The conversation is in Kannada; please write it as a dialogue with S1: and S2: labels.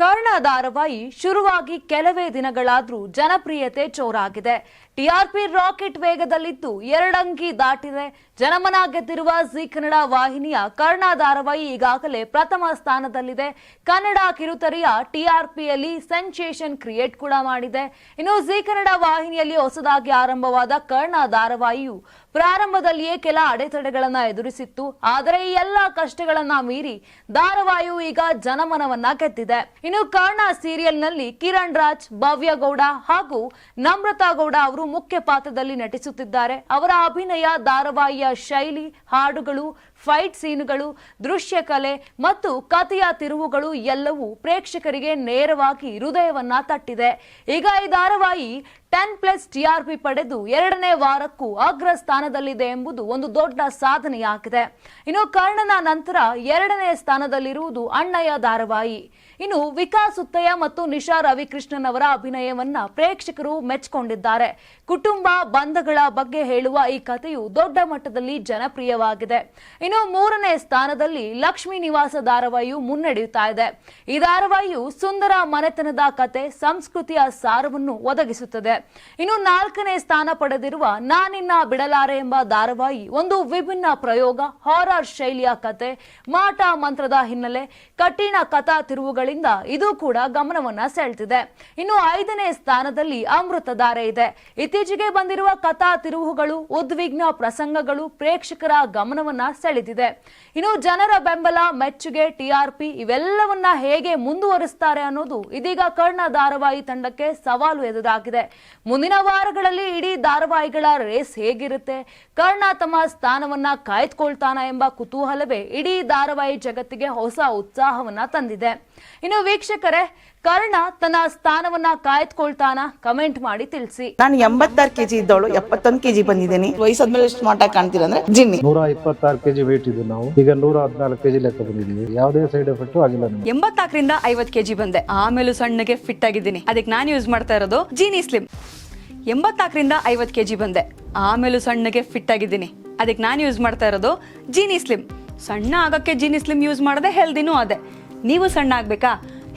S1: ಕರ್ಣ ಧಾರಾವಾಹಿ ಶುರುವಾಗಿ ಕೆಲವೇ ದಿನಗಳಾದ್ರೂ ಜನಪ್ರಿಯತೆ ಚೋರಾಗಿದೆ. ಟಿಆರ್ಪಿ ರಾಕೆಟ್ ವೇಗದಲ್ಲಿದ್ದು ಎರಡಂಕಿ ದಾಟಿದೆ. ಜನಮನ ಗೆದ್ದಿರುವ ಜಿ ಕನ್ನಡ ವಾಹಿನಿಯ ಕರ್ಣ ಧಾರಾವಾಹಿ ಈಗಾಗಲೇ ಪ್ರಥಮ ಸ್ಥಾನದಲ್ಲಿದೆ. ಕನ್ನಡ ಕಿರುತೆರೆಯ ಟಿಆರ್ಪಿಯಲ್ಲಿ ಸೆನ್ಸೇಷನ್ ಕ್ರಿಯೇಟ್ ಕೂಡ ಮಾಡಿದೆ. ಇನ್ನು ಜಿ ಕನ್ನಡ ವಾಹಿನಿಯಲ್ಲಿ ಹೊಸದಾಗಿ ಆರಂಭವಾದ ಕರ್ಣ ಧಾರಾವಾಹಿಯು ಪ್ರಾರಂಭದಲ್ಲಿಯೇ ಕೆಲ ಅಡೆತಡೆಗಳನ್ನ ಎದುರಿಸಿತ್ತು. ಆದರೆ ಈ ಎಲ್ಲ ಕಷ್ಟಗಳನ್ನ ಮೀರಿ ಧಾರಾವಾಹಿಯು ಈಗ ಜನಮನವನ್ನ ಗೆದ್ದಿದೆ. ಇನ್ನು ಕರ್ಣ ಸೀರಿಯಲ್ನಲ್ಲಿ ಕಿರಣ್ ರಾಜ್, ಭವ್ಯ ಗೌಡ ಹಾಗೂ ನಮ್ರತಾ ಗೌಡ ಅವರು ಮುಖ್ಯ ಪಾತ್ರದಲ್ಲಿ ನಟಿಸುತ್ತಿದ್ದಾರೆ. ಅವರ ಅಭಿನಯ, ಧಾರಾವಾಹಿಯ ಶೈಲಿ, ಹಾಡುಗಳು ಫೈಟ್ ಸೀನುಗಳು, ದೃಶ್ಯ ಕಲೆ ಮತ್ತು ಕಥೆಯ ತಿರುವುಗಳು ಎಲ್ಲವೂ ಪ್ರೇಕ್ಷಕರಿಗೆ ನೇರವಾಗಿ ಹೃದಯವನ್ನ ತಟ್ಟಿದೆ. ಈಗ ಈ ಧಾರಾವಾಹಿ ಟೆನ್ ಪ್ಲಸ್ ಟಿಆರ್ಪಿ ಪಡೆದು ಎರಡನೇ ವಾರಕ್ಕೂ ಅಗ್ರ ಸ್ಥಾನದಲ್ಲಿದೆ ಎಂಬುದು ಒಂದು ದೊಡ್ಡ ಸಾಧನೆಯಾಗಿದೆ. ಇನ್ನು ಕರ್ಣನ ನಂತರ ಎರಡನೇ ಸ್ಥಾನದಲ್ಲಿರುವುದು ಅಣ್ಣಯ್ಯ ಧಾರಾವಾಹಿ. ಇನ್ನು ವಿಕಾಸ್ ಉತ್ತಯ ಮತ್ತು ನಿಶಾ ರವಿಕೃಷ್ಣನ್ ಅವರ ಅಭಿನಯವನ್ನ ಪ್ರೇಕ್ಷಕರು ಮೆಚ್ಚಿಕೊಂಡಿದ್ದಾರೆ. ಕುಟುಂಬ ಬಂಧಗಳ ಬಗ್ಗೆ ಹೇಳುವ ಈ ಕಥೆಯು ದೊಡ್ಡ ಮಟ್ಟದಲ್ಲಿ ಜನಪ್ರಿಯವಾಗಿದೆ. ಇನ್ನು ಮೂರನೇ ಸ್ಥಾನದಲ್ಲಿ ಲಕ್ಷ್ಮೀ ನಿವಾಸ ಧಾರಾವಾಹಿಯು ಮುನ್ನಡೆಯುತ್ತಾ ಇದೆ. ಈ ಧಾರಾವಾಹಿಯು ಸುಂದರ ಮನೆತನದ ಕತೆ, ಸಂಸ್ಕೃತಿಯ ಸಾರವನ್ನು ಒದಗಿಸುತ್ತದೆ. ಇನ್ನು ನಾಲ್ಕನೇ ಸ್ಥಾನ ಪಡೆದಿರುವ ನಾನಿನ್ನ ಬಿಡಲಾರೆ ಎಂಬ ಧಾರಾವಾಹಿ ಒಂದು ವಿಭಿನ್ನ ಪ್ರಯೋಗ, ಹಾರರ್ ಶೈಲಿಯ ಕತೆ, ಮಾಟ ಮಂತ್ರದ ಹಿನ್ನೆಲೆ, ಕಠಿಣ ಕಥಾ ತಿರುವುಗಳಿಂದ ಇದು ಕೂಡ ಗಮನವನ್ನ ಸೆಳೆತಿದೆ ಇನ್ನು ಐದನೇ ಸ್ಥಾನದಲ್ಲಿ ಅಮೃತ ಧಾರೆ ಇದೆ. ಇತ್ತೀಚೆಗೆ ಬಂದಿರುವ ಕಥಾ ತಿರುವುಗಳು, ಉದ್ವಿಗ್ನ ಪ್ರಸಂಗಗಳು ಪ್ರೇಕ್ಷಕರ ಗಮನವನ್ನ ಸೆಳೆದಿದೆ ಇನ್ನು ಜನರ ಬೆಂಬಲ, ಮೆಚ್ಚುಗೆ ಟಿಆರ್ಪಿ ಇವೆಲ್ಲವನ್ನ ಹೇಗೆ ಮುಂದುವರಿಸ್ತಾರೆ ಅನ್ನೋದು ಇದೀಗ ಕರ್ಣ ಧಾರಾವಾಹಿ ತಂಡಕ್ಕೆ ಸವಾಲು ಎದುರಾಗಿದೆ. ಮುಂದಿನ ವಾರಗಳಲ್ಲಿ ಇಡೀ ಧಾರಾವಾಹಿಗಳ ರೇಸ್ ಹೇಗಿರುತ್ತೆ? ಕರ್ಣ ತಮ್ಮ ಸ್ಥಾನವನ್ನ ಕಾಯ್ದುಕೊಳ್ತಾನ ಎಂಬ ಕುತೂಹಲವೇ ಇಡೀ ಧಾರಾವಾಹಿ ಜಗತ್ತಿಗೆ ಹೊಸ ಉತ್ಸಾಹವನ್ನ ತಂದಿದೆ. ಇನ್ನು ವೀಕ್ಷಕರೇ ಕರ್ಣ ತನ್ನ ಸ್ಥಾನವನ್ನ ಕಾಯ್ದುಕೊಳ್ತಾನ? ಕಮೆಂಟ್ ಮಾಡಿ ತಿಳಿಸಿ.
S2: ನಾನು ಎಂಬತ್ತಾರು ಕೆಜಿ ಇದ್ದವಳು ಎಪ್ಪತ್ತೊಂದು ಕೆಜಿ ಬಂದಿದ್ದೀನಿ. ವಯಸ್ಸಾದ್ಮೇಲೆ ಸ್ಮಾರ್ಟ್ ಆಗಿ ಕಾಣ್ತೀರ ಅಂದ್ರೆ ಜಿನ್ನಿ.
S3: ನೂರ ಇಪ್ಪತ್ತಾರು ಕೆಜಿ ವೇಟ್ ಇದ್ದು ನಾವು. ಈಗ ನೂರ ಹದಿನಾಲ್ಕು ಕೆಜಿ ಲೆಕ್ಕ ಬಂದಿದ್ದೀವಿ. ಯಾವುದೇ ಸೈಡ್ ಎಫೆಕ್ಟ್ ಆಗಿಲ್ಲ ನಮಗೆ.
S4: ಎಂಬತ್ನಾಲ್ಕರಿಂದ ಐವತ್ ಕೆಜಿ ಬಂದೆ. ಆಮೇಲೂ ಸಣ್ಣಗೆ ಫಿಟ್ ಆಗಿದ್ದೀನಿ. ಅದಕ್ಕೆ ನಾನು ಯೂಸ್ ಮಾಡ್ತಾ ಇರೋದು ಜೀನಿ ಸ್ಲಿಮ್ ಎಂಬತ್ನಾಲ್ಕರಿಂದ ಐವತ್ ಕೆಜಿ ಬಂದೆ. ಆಮೇಲೂ ಸಣ್ಣಗೆ ಫಿಟ್ ಆಗಿದ್ದೀನಿ. ಅದಕ್ಕೆ ನಾನು ಯೂಸ್ ಮಾಡ್ತಾ ಇರೋದು ಜೀನಿ ಸ್ಲಿಮ್ ಸಣ್ಣ ಆಗಕ್ಕೆ ಜೀನಿ ಸ್ಲಿಮ್ ಯೂಸ್ ಮಾಡದೆ ಹೆಲ್ದಿನೂ ಅದೇ. ನೀವು ಸಣ್ಣ ಆಗ್ಬೇಕಾ?